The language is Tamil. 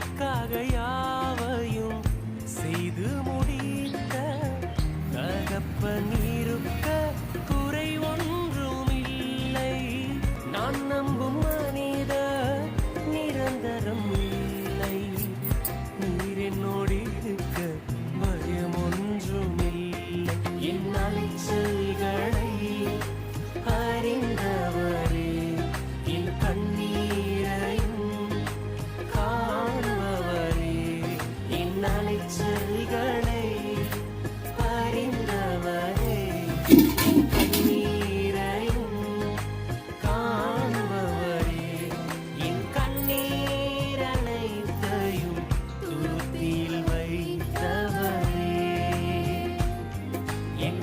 உனக்காக யாவையும் செய்து முடிந்த தகப்ப நீருக்க குறை ஒன்றும் இல்லை நான் நம்பும் மனித நிரந்தரம் இல்லை. நீர் என்னோடு இருக்க பயம் ஒன்றும் இல்லை என் அலைச்சல்களை அறிந்து அலைச்சலிகளை அறிந்தவரே கண்ணீரையும் காண்பவரே. என் கண்ணீர் அனைத்தையும் துருத்தியில் வைத்தவரே. என்